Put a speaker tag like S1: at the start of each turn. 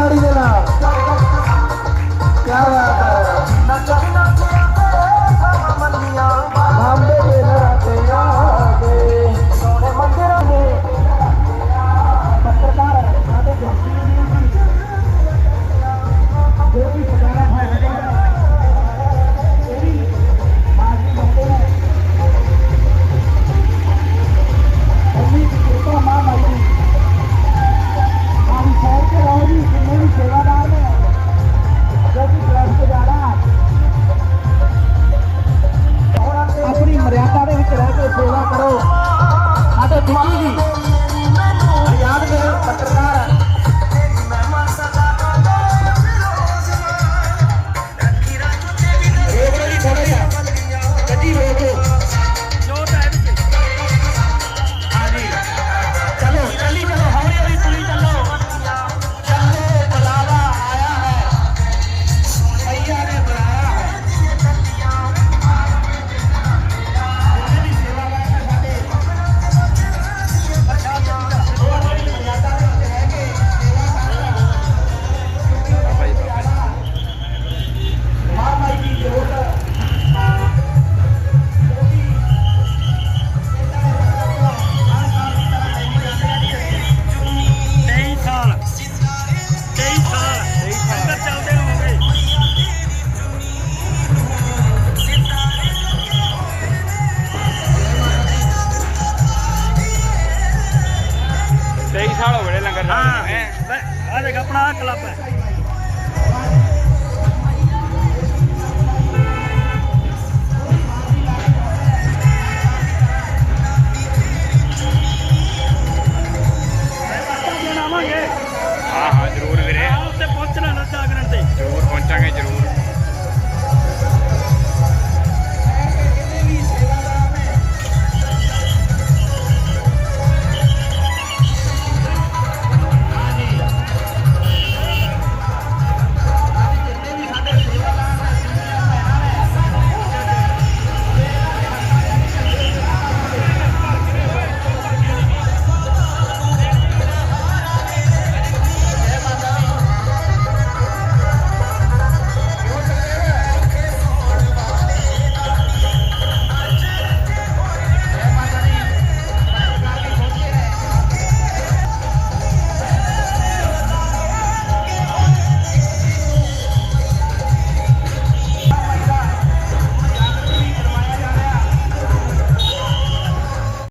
S1: Cari de la ਦੀ ਆਜ਼ਾਦ ਪੱਤਰਕਾਰ
S2: સાળો વળેલા કરતા હા અરે કપડા કલાપે